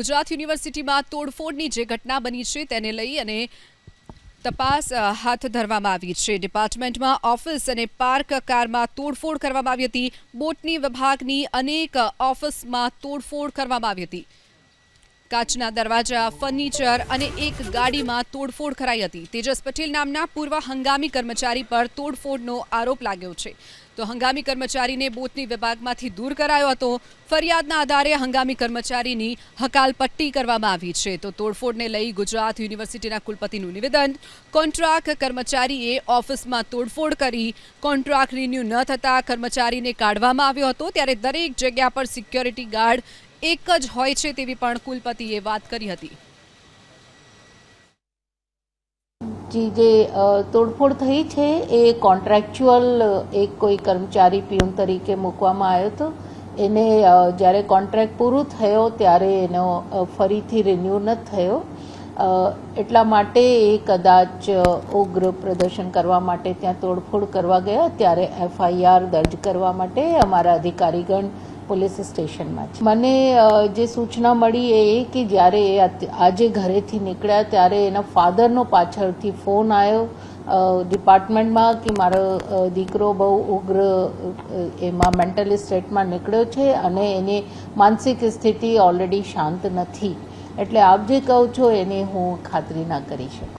ગુજરાત યુનિવર્સિટીમાં તોડફોડની જે ઘટના બની છે તેને લઈ અને તપાસ હાથ ધરવામાં આવી છે. ડિપાર્ટમેન્ટમાં ઓફિસ અને પાર્ક કારમાં તોડફોડ કરવામાં આવી હતી. બોટની વિભાગની અનેક ઓફિસમાં તોડફોડ કરવામાં આવી હતી. કાચના દરવાજા, ફર્નિચર અને એક ગાડીમાં તોડફોડ કરાઈ હતી. તેજસ પટેલ નામના પૂર્વ હંગામી કર્મચારી પર તોડફોડનો આરોપ લાગ્યો છે. તો હંગામી કર્મચારીને બોટની વિભાગમાંથી દૂર કરાયો હતો. ફરિયાદના આધારે હંગામી કર્મચારીની હકાલપટ્ટી કરવામાં આવી છે. તો તોડફોડને લઈ ગુજરાત યુનિવર્સિટીના કુલપતિનું નિવેદન. કોન્ટ્રાક્ટ કર્મચારીએ ઓફિસમાં તોડફોડ કરી. કોન્ટ્રાક્ટ રિન્યુ ન થતાં કર્મચારીને કાઢવામાં આવ્યો હતો. ત્યારે દરેક જગ્યા પર સિક્યોરિટી ગાર્ડ એક જ હોય છે તેવી પણ કુલપતિએ વાત કરી હતી. જી, જે તોડફોડ થઈ છે એ કોન્ટ્રાક્ચ્યુઅલ એક કોઈ કર્મચારી પિયુન તરીકે મૂકવામાં આવ્યો હતો. એને જ્યારે કોન્ટ્રાક્ટ પૂરું થયો ત્યારે એનો ફરીથી રિન્યૂ ન થયો. એટલા માટે એ કદાચ ઉગ્ર પ્રદર્શન કરવા માટે ત્યાં તોડફોડ કરવા ગયા. ત્યારે એફઆઈઆર દર્જ કરવા માટે અમારા અધિકારીગણ પોલીસ સ્ટેશનમાં છે. મને જે સૂચના મળી એ કે જ્યારે એ આજે ઘરેથી નીકળ્યા ત્યારે એના ફાધરનો પાછળથી ફોન આવ્યો ડિપાર્ટમેન્ટમાં કે મારો દીકરો બહુ ઉગ્ર એમાં મેન્ટલ સ્ટેટમાં નીકળ્યો છે અને એની માનસિક સ્થિતિ ઓલરેડી શાંત નથી. એટલે આપ જે કહો છો એની હું ખાતરી ના કરી શકું.